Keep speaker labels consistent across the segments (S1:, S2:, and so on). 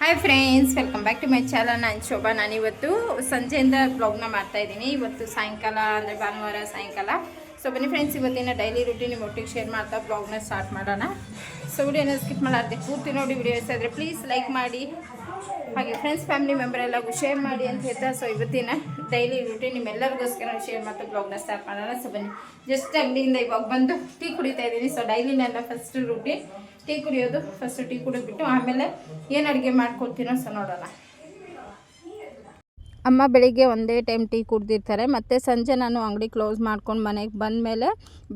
S1: Hi friends welcome back to my channel ನಾನು ಶೋಭಾ. ನಾನಿವತ್ತು ಸಂಜೆಯಿಂದ ಬ್ಲಾಗ್ನ ಮಾಡ್ತಾ ಇದ್ದೀನಿ. ಇವತ್ತು ಸಾಯಂಕಾಲ, ಅಂದರೆ ಭಾನುವಾರ ಸಾಯಂಕಾಲ. ಸೊ ಬನ್ನಿ ಫ್ರೆಂಡ್ಸ್ ಇವತ್ತಿನ ಡೈಲಿ ರೂಟೀನ್ ನಿಮ್ಮ ಒಟ್ಟಿಗೆ ಶೇರ್ ಮಾಡ್ತಾ ಬ್ಲಾಗ್ನ ಸ್ಟಾರ್ಟ್ ಮಾಡೋಣ. ಸೊ ವಿಡಿಯೋನ ಸ್ಕಿಪ್ ಮಾಡಾರ್ದೆ ಪೂರ್ತಿ ನೋಡಿ ವಿಡಿಯೋ ಇಷ್ಟ ಇದ್ರೆ ಪ್ಲೀಸ್ ಲೈಕ್ ಮಾಡಿ. ಹಾಗೆ ಫ್ರೆಂಡ್ಸ್ ಫ್ಯಾಮಿಲಿ ಮೆಂಬರ್ ಎಲ್ಲರಿಗೂ ಶೇರ್ ಮಾಡಿ ಅಂತ ಹೇಳ್ತಾ. ಸೊ ಇವತ್ತಿನ ಡೈಲಿ ರೂಟೀನ್ ನಿಮ್ಮೆಲ್ಲರಿಗೋಸ್ಕರ ಶೇರ್ ಮಾಡ್ತಾ ಬ್ಲಾಗ್ನ ಸ್ಟಾರ್ಟ್ ಮಾಡೋಣ. ಸೊ ಬನ್ನಿ ಜಸ್ಟ್ ಅಂಗಡಿಯಿಂದ ಇವಾಗ ಬಂದು ಟೀ ಕುಡಿತಾ ಇದ್ದೀನಿ. ಸೊ ಡೈಲಿ ನನ್ನ ಫಸ್ಟ್ ರೂಟೀನ್ ಟೀ ಕುಡಿಯೋದು ಫಸ್ಟ್ ಟೀ ಕುಡಿದ್ಬಿಟ್ಟು ಆಮೇಲೆ ಏನು ಅಡುಗೆ ಮಾಡ್ಕೊಡ್ತೀನೋ ಸೊ ನೋಡೋಣ. ಅಮ್ಮ ಬೆಳಿಗ್ಗೆ ಒಂದೇ ಟೈಮ್ ಟೀ ಕುಡ್ದಿರ್ತಾರೆ. ಮತ್ತು ಸಂಜೆ ನಾನು ಅಂಗಡಿ ಕ್ಲೋಸ್ ಮಾಡ್ಕೊಂಡು ಮನೆಗೆ ಬಂದಮೇಲೆ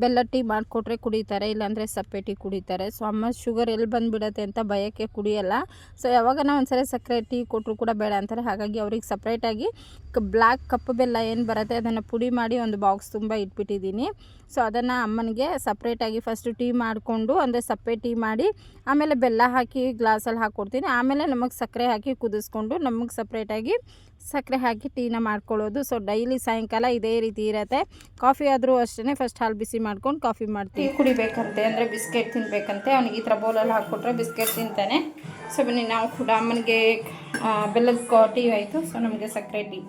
S1: ಬೆಲ್ಲ ಟೀ ಮಾಡಿಕೊಟ್ರೆ ಕುಡಿತಾರೆ, ಇಲ್ಲಾಂದರೆ ಸಪ್ಪೆ ಟೀ ಕುಡಿತಾರೆ. ಸೊ ಅಮ್ಮ ಶುಗರ್ ಎಲ್ಲಿ ಬಂದುಬಿಡತ್ತೆ ಅಂತ ಭಯಕ್ಕೆ ಕುಡಿಯಲ್ಲ. ಸೊ ಯಾವಾಗ ನಾವು ಒಂದ್ಸರಿ ಸಕ್ಕರೆ ಟೀ ಕೊಟ್ಟರು ಕೂಡ ಬೇಡ ಅಂತಾರೆ. ಹಾಗಾಗಿ ಅವ್ರಿಗೆ ಸಪ್ರೇಟಾಗಿ ಬ್ಲ್ಯಾಕ್ ಕಪ್ಪು ಬೆಲ್ಲ ಏನು ಬರುತ್ತೆ ಅದನ್ನು ಪುಡಿ ಮಾಡಿ ಒಂದು ಬಾಕ್ಸ್ ತುಂಬ ಇಟ್ಬಿಟ್ಟಿದ್ದೀನಿ. ಸೊ ಅದನ್ನು ಅಮ್ಮನಿಗೆ ಸಪ್ರೇಟಾಗಿ ಫಸ್ಟು ಟೀ ಮಾಡಿಕೊಂಡು ಅಂದರೆ ಸಪ್ಪೆ ಟೀ ಮಾಡಿ ಆಮೇಲೆ ಬೆಲ್ಲ ಹಾಕಿ ಗ್ಲಾಸಲ್ಲಿ ಹಾಕ್ಕೊಡ್ತೀನಿ ಆಮೇಲೆ ನಮಗೆ ಸಕ್ಕರೆ ಹಾಕಿ ಕುದಿಸ್ಕೊಂಡು ನಮಗೆ ಸಪ್ರೇಟಾಗಿ ಸಕ್ಕರೆ ಹಾಕಿ ಟೀನ ಮಾಡ್ಕೊಳ್ಳೋದು. ಸೊ ಡೈಲಿ ಸಾಯಂಕಾಲ ಇದೇ ರೀತಿ ಇರುತ್ತೆ. ಕಾಫಿ ಆದರೂ ಅಷ್ಟೇ ಫಸ್ಟ್ ಹಾಲು ಬಿಸಿ ಮಾಡ್ಕೊಂಡು ಕಾಫಿ ಮಾಡ್ತೀವಿ. ಕುಡಿಬೇಕಂತೆ ಅಂದರೆ ಬಿಸ್ಕೆಟ್ ತಿನ್ನಬೇಕಂತೆ ಅವ್ನಿಗೆ ಈ ಥರ ಬೌಲಲ್ಲಿ ಹಾಕ್ಕೊಟ್ರೆ ಬಿಸ್ಕೆಟ್ ತಿಂತಾನೆ. ಸೊ ಬನ್ನಿ, ನಾವು ಕೂಡ ಅಮ್ಮನಿಗೆ ಬೆಲ್ಲದ ಟೀ ಆಯಿತು. ಸೊ ನಮಗೆ ಸಕ್ಕರೆ ಟೀ.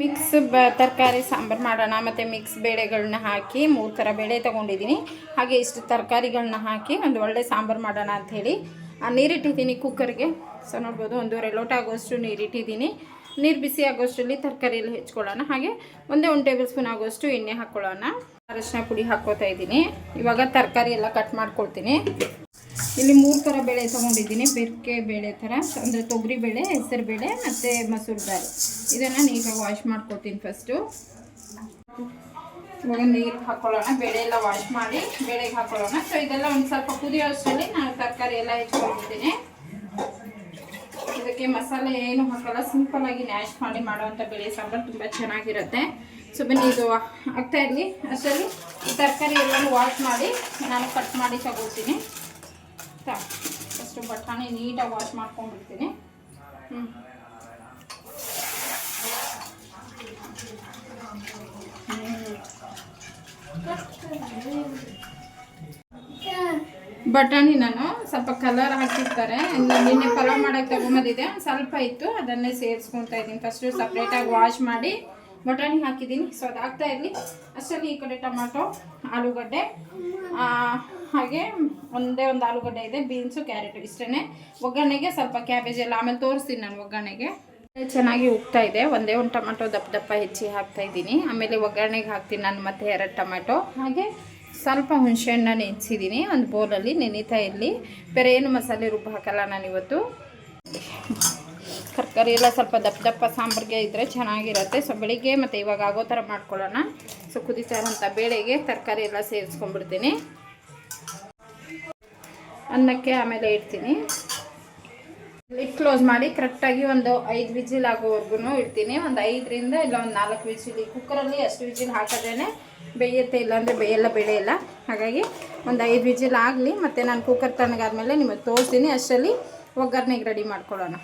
S1: ಮಿಕ್ಸ್ ಬ, ತರಕಾರಿ, ಸಾಂಬಾರು ಮಾಡೋಣ. ಮತ್ತು ಮಿಕ್ಸ್ ಬೇಳೆಗಳನ್ನ ಹಾಕಿ ಮೂರು ಥರ ಬೇಳೆ ತೊಗೊಂಡಿದ್ದೀನಿ. ಹಾಗೆ ಇಷ್ಟು ತರಕಾರಿಗಳನ್ನ ಹಾಕಿ ಒಂದು ಒಳ್ಳೆ ಸಾಂಬಾರು ಮಾಡೋಣ ಅಂಥೇಳಿ ನೀರಿಟ್ಟಿದ್ದೀನಿ ಕುಕ್ಕರ್ಗೆ ಸೊ ನೋಡ್ಬೋದು, ಒಂದೂವರೆ ಲೋಟ ಆಗೋಷ್ಟು ನೀರಿಟ್ಟಿದ್ದೀನಿ. ನೀರು ಬಿಸಿ ಆಗೋಷ್ಟರಲ್ಲಿ ತರಕಾರಿ ಎಲ್ಲ ಹೆಚ್ಕೊಳ್ಳೋಣ. ಹಾಗೆ ಒಂದೇ ಒಂದು ಟೇಬಲ್ ಸ್ಪೂನ್ ಆಗೋಷ್ಟು ಎಣ್ಣೆ ಹಾಕ್ಕೊಳ್ಳೋಣ ಅರಶಿನ ಪುಡಿ ಹಾಕ್ಕೋತಾ ಇದ್ದೀನಿ. ಇವಾಗ ತರಕಾರಿ ಎಲ್ಲ ಕಟ್ ಮಾಡ್ಕೊಳ್ತೀನಿ. ಇಲ್ಲಿ ಮೂರು ಥರ ಬೇಳೆ ತೊಗೊಂಡಿದ್ದೀನಿ. ಬೆರ್ಕೆ ಬೇಳೆ ಥರ ಅಂದರೆ ತೊಗರಿ ಬೇಳೆ, ಹೆಸರು ಬೇಳೆ, ಮತ್ತು ಮಸೂರು ದಾಲ್. ಇದನ್ನು ನೀಟಾಗಿ ವಾಶ್ ಮಾಡ್ಕೊತೀನಿ ಫಸ್ಟು ಇವಾಗ ನೀರು ಹಾಕ್ಕೊಳ್ಳೋಣ ಬೇಳೆ ಎಲ್ಲ ವಾಶ್ ಮಾಡಿ ಬೇಳೆಗೆ ಹಾಕ್ಕೊಳ್ಳೋಣ ಸೊ ಇದೆಲ್ಲ ಒಂದು ಸ್ವಲ್ಪ ಕುದಿಯೋ ಅಷ್ಟರಲ್ಲಿ ನಾನು ತರಕಾರಿ ಎಲ್ಲ ಹೆಚ್ಕೊಂಡಿದ್ದೀನಿ. ಇದಕ್ಕೆ ಮಸಾಲೆ ಏನು ಹಾಕಲ್ಲ ಸಿಂಪಲ್ ಆಗಿ ನ್ಯಾಶ್ ಮಾಡಿ ಮಾಡುವಂಥ ಬೇಳೆ ಸಾಂಬಾರು ತುಂಬ ಚೆನ್ನಾಗಿರುತ್ತೆ. ಸೊ ಬನ್ನಿ, ಇದು ಆಗ್ತಾ ಇರಲಿ. ಅಷ್ಟರಲ್ಲಿ ಈ ತರಕಾರಿ ಎಲ್ಲಾನು ವಾಶ್ ಮಾಡಿ ನಾನು ಕಟ್ ಮಾಡಿ ತಗೊಳ್ತೀನಿ. ಫಸ್ಟು ಬಟಾಣಿ ನೀಟಾಗಿ ವಾಶ್ ಮಾಡ್ಕೊಂಡ್ಬಿಡ್ತೀನಿ. ಬಟಾಣಿ ನಾನು ಸ್ವಲ್ಪ ಕಲರ್ ಹಾಕಿರ್ತಾರೆ ನಿನ್ನೆ ಪಲಾವ್ ಮಾಡೋಕ್ಕೆ ತಗೊಂಬಂದಿದೆ ಸ್ವಲ್ಪ ಇತ್ತು. ಅದನ್ನೇ ಇದೀನಿ ಇದ್ದೀನಿ. ಫಸ್ಟು ಸಪ್ರೇಟಾಗಿ ವಾಶ್ ಮಾಡಿ ಬಟಾಣಿ ಹಾಕಿದ್ದೀನಿ. ಸೊ ಅದಾಗ್ತಾ ಆಗ್ತಾ ಇರಲಿ. ಅಷ್ಟರಲ್ಲಿ ಈ ಕಡೆ ಟೊಮಾಟೊ, ಆಲೂಗಡ್ಡೆ ಹಾಗೆ ಒಂದೇ ಒಂದು ಆಲೂಗಡ್ಡೆ ಇದೆ. ಬೀನ್ಸು, ಕ್ಯಾರೆಟು ಇಷ್ಟೇ ಒಗ್ಗರಣೆಗೆ ಸ್ವಲ್ಪ ಕ್ಯಾಬೇಜ್ ಎಲ್ಲ ಆಮೇಲೆ ತೋರಿಸ್ತೀನಿ ನಾನು ಒಗ್ಗರಣೆಗೆ? ಚೆನ್ನಾಗಿ ಉಗ್ತಾ ಇದೆ. ಒಂದೇ ಒಂದು ಟೊಮೆಟೊ ದಪ್ಪ ದಪ್ಪ ಹೆಚ್ಚಿ ಹಾಕ್ತಾ ಇದ್ದೀನಿ. ಆಮೇಲೆ ಒಗ್ಗರಣೆಗೆ ಹಾಕ್ತೀನಿ ನಾನು ಮತ್ತೆ ಎರಡು ಟೊಮೆಟೊ. ಹಾಗೆ ಸ್ವಲ್ಪ ಹುಣಸೆಹಣ್ಣ ನೆನೆಸಿದ್ದೀನಿ ಒಂದು ಬೌಲಲ್ಲಿ ನೆನೀತಾ ಇರಲಿ ಬೇರೆ ಏನು ಮಸಾಲೆ ರುಬ್ಬ ಹಾಕಲ್ಲ ನಾನಿವತ್ತು ತರಕಾರಿ ಎಲ್ಲ ಸ್ವಲ್ಪ ದಪ್ಪ ದಪ್ಪ ಸಾಂಬಾರಿಗೆ ಇದ್ದರೆ ಚೆನ್ನಾಗಿರುತ್ತೆ. ಸೊ ಬೆಳಿಗ್ಗೆ ಮತ್ತು ಇವಾಗ ಆಗೋ ಥರ ಮಾಡ್ಕೊಳ್ಳೋಣ. ಸೊ ಕುದಿತಾ ಬೇಳೆಗೆ ತರಕಾರಿ ಎಲ್ಲ ಸೇರಿಸ್ಕೊಂಡ್ಬಿಡ್ತೀನಿ. ಅನ್ನಕ್ಕೆ ಆಮೇಲೆ ಇಡ್ತೀನಿ. ಲಿಡ್ ಕ್ಲೋಸ್ ಮಾಡಿ ಕರೆಕ್ಟಾಗಿ ಒಂದು ಐದು ವಿಜಿಲ್ ಆಗೋವರೆಗೂ ಇಡ್ತೀನಿ. ಒಂದು ಐದರಿಂದ ಇಲ್ಲ ಒಂದು ನಾಲ್ಕು ವಿಜಿಲ್. ಕುಕ್ಕರಲ್ಲಿ ಅಷ್ಟು ವಿಜಿಲ್ ಹಾಕೋದೇ ಬೇಯುತ್ತೆ ಇಲ್ಲಾಂದರೆ ಬೇಯೆಲ್ಲ, ಬೆಳೆಯಲ್ಲ. ಹಾಗಾಗಿ ಒಂದು ಐದು ವಿಜಿಲ್ ಆಗಲಿ ಮತ್ತು ನಾನು ಕುಕ್ಕರ್ ತಣ್ಣಗಾದ್ಮೇಲೆ ನಿಮಗೆ ತೋರಿಸ್ತೀನಿ. ಅಷ್ಟರಲ್ಲಿ ಒಗ್ಗರಣೆಗೆ ರೆಡಿ ಮಾಡ್ಕೊಳ್ಳೋಣ.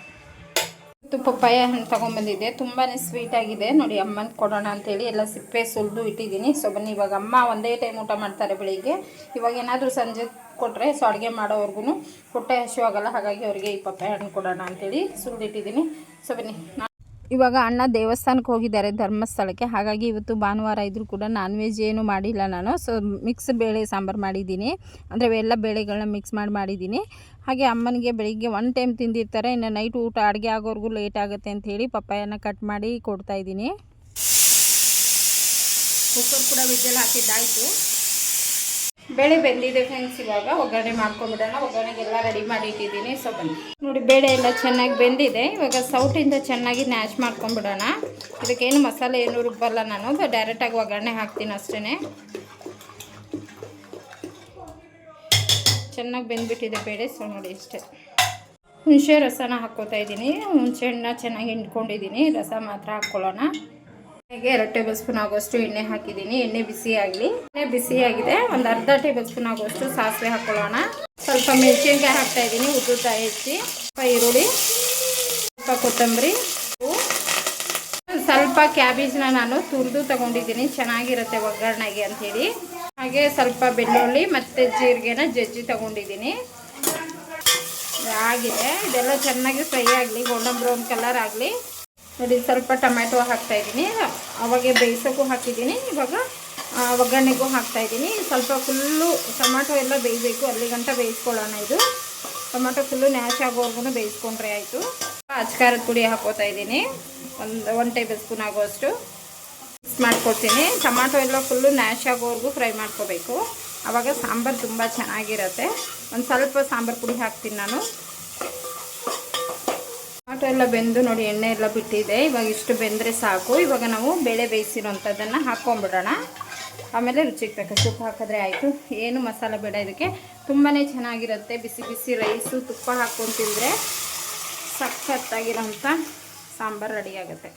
S1: ತುಪ್ಪ ಪಪ್ಪಾಯ ಹಣ್ಣು ತೊಗೊಂಬಂದಿದ್ದೆ. ತುಂಬಾ ಸ್ವೀಟಾಗಿದೆ ನೋಡಿ ಅಮ್ಮನ ಕೊಡೋಣ ಅಂತೇಳಿ ಎಲ್ಲ ಸಿಪ್ಪೆ ಸುಲಿದು ಇಟ್ಟಿದ್ದೀನಿ. ಸೊ ಬನ್ನಿ, ಇವಾಗ ಅಮ್ಮ ಒಂದೇ ಟೈಮ್ ಊಟ ಮಾಡ್ತಾರೆ ಬೆಳಿಗ್ಗೆ. ಇವಾಗ ಏನಾದರೂ ಸಂಜೆ ಕೊಟ್ಟರೆ ಸೊ ಅಡುಗೆ ಮಾಡೋವರೆಗೂ ಹೊಟ್ಟೆ ಹಸಿವಾಗಲ್ಲ, ಹಾಗಾಗಿ ಅವರಿಗೆ ಈ ಪಪ್ಪಾಯ ಹಣ್ಣು ಕೊಡೋಣ ಅಂತೇಳಿ ಸುಲಿದಿಟ್ಟಿದ್ದೀನಿ ಸೊ ಬನ್ನಿ ಇವಾಗ ಅಣ್ಣ ದೇವಸ್ಥಾನಕ್ಕೆ ಹೋಗಿದ್ದಾರೆ ಧರ್ಮಸ್ಥಳಕ್ಕೆ. ಹಾಗಾಗಿ ಇವತ್ತು ಭಾನುವಾರ ಇದ್ದರೂ ಕೂಡ ನಾನ್ ವೆಜ್ ಏನು ಮಾಡಿಲ್ಲ ನಾನು. ಸೊ ಮಿಕ್ಸ್ ಬೇಳೆ ಸಾಂಬಾರು ಮಾಡಿದ್ದೀನಿ. ಅಂದರೆ ಎಲ್ಲ ಬೇಳೆಗಳನ್ನ ಮಿಕ್ಸ್ ಮಾಡಿ ಮಾಡಿದ್ದೀನಿ. ಹಾಗೆ ಅಮ್ಮನಿಗೆ ಬೆಳಿಗ್ಗೆ ಒನ್ ಟೈಮ್ ತಿಂದಿರ್ತಾರೆ. ಇನ್ನು ನೈಟ್ ಊಟ ಅಡುಗೆ ಆಗೋವರೆಗೂ ಲೇಟ್ ಆಗುತ್ತೆ ಅಂತ ಹೇಳಿ ಪಪ್ಪಾಯನ ಕಟ್ ಮಾಡಿ ಕೊಡ್ತಾ ಇದ್ದೀನಿ. ಕುಕ್ಕರ್ ಕೂಡ ವಿಜಲ್ ಹಾಕಿದ್ದಾಯಿತು. ಬೇಳೆ ಬೆಂದಿದೆ ಫ್ರೆಂಡ್ಸ್ ಇವಾಗ ಒಗ್ಗರಣೆ ಮಾಡ್ಕೊಂಡ್ಬಿಡೋಣ. ಒಗ್ಗರಣೆಗೆಲ್ಲ ರೆಡಿ ಮಾಡಿ ಇಟ್ಟಿದ್ದೀನಿ. ಸೊ ಬನ್ನಿ. ನೋಡಿ, ಬೇಳೆ ಎಲ್ಲ ಚೆನ್ನಾಗಿ ಬೆಂದಿದೆ. ಇವಾಗ ಸೌಟಿಂದ ಚೆನ್ನಾಗಿ ನ್ಯಾಶ್ ಮಾಡ್ಕೊಂಡ್ಬಿಡೋಣ. ಇದಕ್ಕೇನು ಮಸಾಲೆ ಏನು ರುಬ್ಬಲ್ಲ ನಾನು. ಡೈರೆಕ್ಟಾಗಿ ಒಗ್ಗರಣೆ ಹಾಕ್ತೀನಿ ಅಷ್ಟೇ ಚೆನ್ನಾಗಿ ಬೆಂದ್ಬಿಟ್ಟಿದೆ ಬೇಳೆ. ಸೊ ನೋಡಿ ಇಷ್ಟೇ. ಹುಣಸೆ ರಸನ ಹಾಕ್ಕೋತಾ ಇದ್ದೀನಿ. ಹುಣಸೆ ಹಣ್ಣನ್ನ ಚೆನ್ನಾಗಿ ಹಿಂಡ್ಕೊಂಡಿದ್ದೀನಿ. ರಸ ಮಾತ್ರ ಹಾಕ್ಕೊಳ್ಳೋಣ. ಹಾಗೆ ಎರಡು ಟೇಬಲ್ ಸ್ಪೂನ್ ಆಗೋಷ್ಟು ಎಣ್ಣೆ ಹಾಕಿದ್ದೀನಿ. ಎಣ್ಣೆ ಬಿಸಿ ಆಗಲಿ. ಎಣ್ಣೆ ಬಿಸಿ ಒಂದು ಅರ್ಧ ಟೇಬಲ್ ಸ್ಪೂನ್ ಆಗೋಷ್ಟು ಸಾಸಿವೆ ಹಾಕೊಳ್ಳೋಣ. ಸ್ವಲ್ಪ ಮೆಣಸಿನ್ಕಾಯಿ ಹಾಕ್ತಾ ಇದ್ದೀನಿ. ಉದ್ದುತ್ತ ಹೆಚ್ಚಿ. ಸ್ವಲ್ಪ ಈರುಳ್ಳಿ. ಸ್ವಲ್ಪ ಕೊತ್ತಂಬರಿ. ಸ್ವಲ್ಪ ಕ್ಯಾಬೇಜ್ನ ನಾನು ತುರಿದು ತಗೊಂಡಿದ್ದೀನಿ. ಚೆನ್ನಾಗಿರುತ್ತೆ ಒಗ್ಗರಣೆಗೆ ಅಂಥೇಳಿ. ಹಾಗೆ ಸ್ವಲ್ಪ ಬೆಳ್ಳುಳ್ಳಿ ಮತ್ತು ಜೀರಿಗೆನ ಜಜ್ಜಿ ತಗೊಂಡಿದ್ದೀನಿ. ಆಗಿದೆ. ಇದೆಲ್ಲ ಚೆನ್ನಾಗಿ ಫ್ರೈ ಆಗಲಿ. ಗೋಲ್ಡನ್ ಬ್ರೌನ್ ಕಲರ್ ಆಗಲಿ. ನೋಡಿ ಸ್ವಲ್ಪ ಟೊಮ್ಯಾಟೊ ಹಾಕ್ತಾ ಇದ್ದೀನಿ. ಅವಾಗೆ ಬೇಯಿಸೋಕ್ಕೂ ಹಾಕಿದ್ದೀನಿ. ಇವಾಗ ಒಗ್ಗರಣೆಗೂ ಹಾಕ್ತಾ ಇದ್ದೀನಿ. ಸ್ವಲ್ಪ ಫುಲ್ಲು ಟೊಮ್ಯಾಟೊ ಎಲ್ಲ ಬೇಯಬೇಕು. ಅಲ್ಲಿ ಗಂಟ ಬೇಯಿಸ್ಕೊಳ್ಳೋಣ ಇದು. ಟೊಮ್ಯಾಟೊ ಫುಲ್ಲು ನ್ಯಾಶ್ ಆಗೋವರೆಗೂ ಬೇಯಿಸ್ಕೊಂಡ್ರೆ ಆಯಿತು. ಅಚ್ಕಾರದ ಪುಡಿ ಹಾಕೋತಾ ಇದ್ದೀನಿ. ಒಂದು ಒನ್ ಟೇಬಲ್ ಸ್ಪೂನ್ ಆಗೋಷ್ಟು ಮಿಕ್ಸ್ ಮಾಡ್ಕೊಡ್ತೀನಿ. ಟೊಮ್ಯಾಟೊ ಎಲ್ಲ ಫುಲ್ಲು ನ್ಯಾಶ್ ಆಗೋವರೆಗೂ ಫ್ರೈ ಮಾಡ್ಕೋಬೇಕು. ಆವಾಗ ಸಾಂಬಾರು ತುಂಬ ಚೆನ್ನಾಗಿರುತ್ತೆ. ಒಂದು ಸ್ವಲ್ಪ ಸಾಂಬಾರು ಪುಡಿ ಹಾಕ್ತೀನಿ ನಾನು. ಟೊಮಾಟೊ ಎಲ್ಲ ಬೆಂದು ನೋಡಿ ಎಣ್ಣೆ ಎಲ್ಲ ಬಿಟ್ಟಿದೆ. ಇವಾಗ ಇಷ್ಟು ಬೆಂದರೆ ಸಾಕು. ಇವಾಗ ನಾವು ಬೇಳೆ ಬೇಯಿಸಿರೋಂಥದ್ದನ್ನು ಹಾಕ್ಕೊಂಬಿಡೋಣ. ಆಮೇಲೆ ರುಚಿಗೆ ಬೇಕು ತುಪ್ಪ ಹಾಕಿದ್ರೆ ಆಯಿತು. ಏನು ಮಸಾಲೆ ಬೇಡ ಇದಕ್ಕೆ. ತುಂಬಾ ಚೆನ್ನಾಗಿರುತ್ತೆ. ಬಿಸಿ ಬಿಸಿ ರೈಸು, ತುಪ್ಪ ಹಾಕ್ಕೊಂಡು ತಿಂದರೆ ಸಖತ್ತಾಗಿರೋಂಥ ಸಾಂಬಾರು ರೆಡಿ ಆಗುತ್ತೆ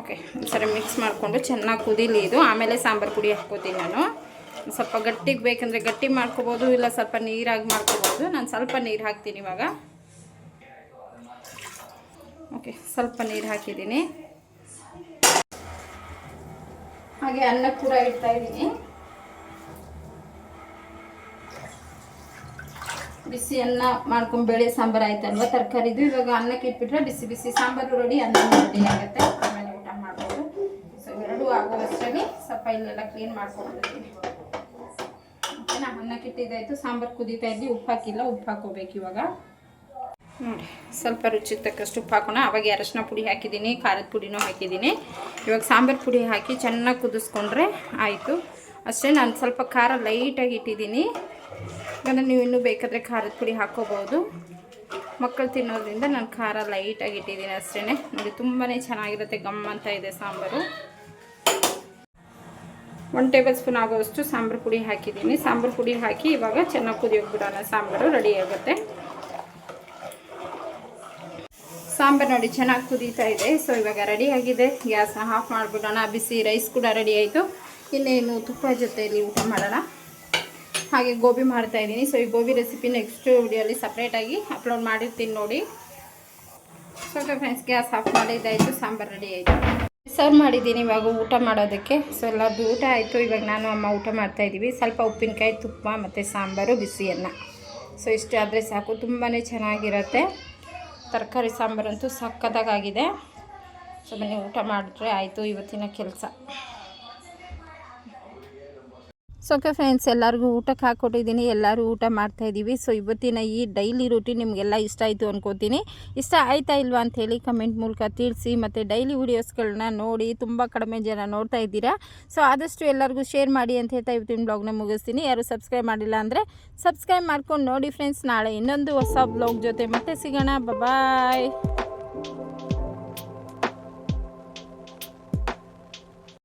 S1: ಓಕೆ ಸರಿ ಮಿಕ್ಸ್ ಮಾಡಿಕೊಂಡು ಚೆನ್ನಾಗಿ ಕುದೀಲಿ ಇದು. ಆಮೇಲೆ ಸಾಂಬಾರು ಪುಡಿ ಹಾಕ್ಕೋತೀನಿ ನಾನು. ಸ್ವಲ್ಪ ಗಟ್ಟಿಗೆ ಬೇಕಂದರೆ ಗಟ್ಟಿ ಮಾಡ್ಕೋಬೋದು, ಇಲ್ಲ ಸ್ವಲ್ಪ ನೀರಾಗಿ ಮಾಡ್ಕೋಬೋದು. ನಾನು ಸ್ವಲ್ಪ ನೀರು ಹಾಕ್ತೀನಿ ಇವಾಗ. ಓಕೆ, ಸ್ವಲ್ಪ ನೀರು ಹಾಕಿದ್ದೀನಿ. ಹಾಗೆ ಅನ್ನ ಕೂಡ ಇಡ್ತಾ ಇದ್ದೀನಿ. ಬಿಸಿ ಅನ್ನ ಮಾಡ್ಕೊಂಡು ಬೇಳೆ ಸಾಂಬಾರು ಆಯ್ತಲ್ವ ತರಕಾರಿದು. ಇವಾಗ ಅನ್ನಕ್ಕೆ ಇಟ್ಬಿಟ್ರೆ ಬಿಸಿ ಬಿಸಿ ಸಾಂಬಾರು ರೆಡಿ, ಅನ್ನ ರೆಡಿ ಆಗುತ್ತೆ. ಆಮೇಲೆ ಊಟ ಮಾಡ್ಬೋದು. ಸೊ ಎರಡೂ ಆಗುವಷ್ಟರಲ್ಲಿ ಸ್ವಲ್ಪ ಇಲ್ಲೆಲ್ಲ ಕ್ಲೀನ್ ಮಾಡ್ಕೊಂಡು ಅನ್ನಕ್ಕೆ ಇಟ್ಟಿದ್ದಾಯ್ತು. ಸಾಂಬಾರು ಕುದೀತಾ ಇದ್ದು ಉಪ್ಪು ಹಾಕಿಲ್ಲ. ಉಪ್ಪು ಹಾಕೋಬೇಕು ಇವಾಗ. ನೋಡಿ ಸ್ವಲ್ಪ ರುಚಿಗೆ ತಕ್ಕಷ್ಟು ಉಪ್ಪು ಹಾಕೋಣ. ಅವಾಗ ಅರಶಿನ ಪುಡಿ ಹಾಕಿದ್ದೀನಿ, ಖಾರದ ಪುಡಿನೂ ಹಾಕಿದ್ದೀನಿ. ಇವಾಗ ಸಾಂಬಾರು ಪುಡಿ ಹಾಕಿ ಚೆನ್ನಾಗಿ ಕುದಿಸ್ಕೊಂಡ್ರೆ ಆಯಿತು. ಅಷ್ಟೇ ನಾನು ಸ್ವಲ್ಪ ಖಾರ ಲೈಟಾಗಿ ಇಟ್ಟಿದ್ದೀನಿ. ಯಾಕಂದರೆ ನೀವು ಇನ್ನೂ ಬೇಕಾದರೆ ಖಾರದ ಪುಡಿ ಹಾಕ್ಕೋಬೋದು ಮಕ್ಕಳು ತಿನ್ನೋದ್ರಿಂದ ನಾನು ಖಾರ ಲೈಟಾಗಿ ಇಟ್ಟಿದ್ದೀನಿ ಅಷ್ಟೇ ನೋಡಿ ತುಂಬಾ ಚೆನ್ನಾಗಿರುತ್ತೆ ಗಮ್ ಅಂತ ಇದೆ ಸಾಂಬಾರು. ಒನ್ ಟೇಬಲ್ ಸ್ಪೂನ್ ಆಗೋವಷ್ಟು ಸಾಂಬಾರು ಪುಡಿ ಹಾಕಿದ್ದೀನಿ. ಸಾಂಬಾರು ಪುಡಿ ಹಾಕಿ ಇವಾಗ ಚೆನ್ನಾಗಿ ಕುದಿಯೋಗ್ಬಿಡೋಣ ಸಾಂಬಾರು ರೆಡಿ ಆಗುತ್ತೆ. ಸಾಂಬಾರು ನೋಡಿ, ಚೆನ್ನಾಗಿ ಕುದೀತಾ ಇದೆ. ಸೊ ಇವಾಗ ರೆಡಿ ಆಗಿದೆ. ಗ್ಯಾಸ್ ಆಫ್ ಮಾಡಿಬಿಡೋಣ. ಬಿಸಿ ರೈಸ್ ಕೂಡ ರೆಡಿ ಆಯಿತು. ಇನ್ನೇನು ತುಪ್ಪ ಜೊತೆಯಲ್ಲಿ ಊಟ ಮಾಡೋಣ? ಹಾಗೆ ಗೋಬಿ ಮಾಡ್ತಾ ಇದ್ದೀನಿ. ಸೊ ಈ ಗೋಬಿ ರೆಸಿಪಿ ನೆಕ್ಸ್ಟ್ ವಿಡಿಯೋಲಿ ಸಪ್ರೇಟಾಗಿ ಅಪ್ಲೋಡ್ ಮಾಡಿರ್ತೀನಿ ನೋಡಿ. ಸೊ ಫ್ರೆಂಡ್ಸ್ ಗ್ಯಾಸ್ ಆಫ್ ಮಾಡಿದ್ದಾಯಿತು ಸಾಂಬಾರು ರೆಡಿ ಆಯಿತು. ಸರ್ವ್ ಮಾಡಿದ್ದೀನಿ ಇವಾಗ ಊಟ ಮಾಡೋದಕ್ಕೆ. ಸೊ ಎಲ್ಲರದ್ದು ಊಟ ಆಯಿತು. ಇವಾಗ ನಾನು, ಅಮ್ಮ ಊಟ ಮಾಡ್ತಾಯಿದ್ದೀವಿ ಸ್ವಲ್ಪ ಉಪ್ಪಿನಕಾಯಿ, ತುಪ್ಪ ಮತ್ತು ಸಾಂಬಾರು, ಬಿಸಿ ಅನ್ನ. ಸೊ ಇಷ್ಟು ಆದರೆ ಸಾಕು. ತುಂಬಾ ಚೆನ್ನಾಗಿರುತ್ತೆ. ತರಕಾರಿ ಸಾಂಬಾರಂತೂ ಸಕ್ಕತ್ತಾಗಿದೆ ಸೊ ಬನ್ನಿ ಊಟ ಮಾಡಿದ್ರೆ ಆಯಿತು ಇವತ್ತಿನ ಕೆಲಸ. ಸೊ ಓಕೆ ಫ್ರೆಂಡ್ಸ್ ಎಲ್ಲರಿಗೂ ಊಟಕ್ಕೆ ಹಾಕ್ಕೊಟ್ಟಿದ್ದೀನಿ ಎಲ್ಲರೂ ಊಟ ಮಾಡ್ತಾಯಿದ್ದೀವಿ ಸೊ ಇವತ್ತಿನ ಈ ಡೈಲಿ ರೂಟೀನ್ ನಿಮಗೆಲ್ಲ ಇಷ್ಟ ಆಯಿತು ಅನ್ಕೋತೀನಿ. ಇಷ್ಟ ಆಯ್ತಾ ಇಲ್ವಾ ಅಂಥೇಳಿ ಕಮೆಂಟ್ ಮೂಲಕ ತಿಳಿಸಿ, ಮತ್ತು ಡೈಲಿ ವೀಡಿಯೋಸ್ಗಳನ್ನ ನೋಡಿ ತುಂಬ ಕಡಿಮೆ ಜನ ನೋಡ್ತಾ ಇದ್ದೀರಾ? ಸೊ ಆದಷ್ಟು ಎಲ್ಲರಿಗೂ ಶೇರ್ ಮಾಡಿ ಅಂತ ಹೇಳ್ತಾ ಇವತ್ತಿನ ಬ್ಲಾಗ್ನ ಮುಗಿಸ್ತೀನಿ. ಯಾರು ಸಬ್ಸ್ಕ್ರೈಬ್ ಮಾಡಿಲ್ಲ ಅಂದರೆ ಸಬ್ಸ್ಕ್ರೈಬ್ ಮಾಡ್ಕೊಂಡು ನೋಡಿ ಫ್ರೆಂಡ್ಸ್ ನಾಳೆ ಇನ್ನೊಂದು ಹೊಸ ಬ್ಲಾಗ್ ಜೊತೆ ಮತ್ತೆ ಸಿಗೋಣ. ಬಾಯ್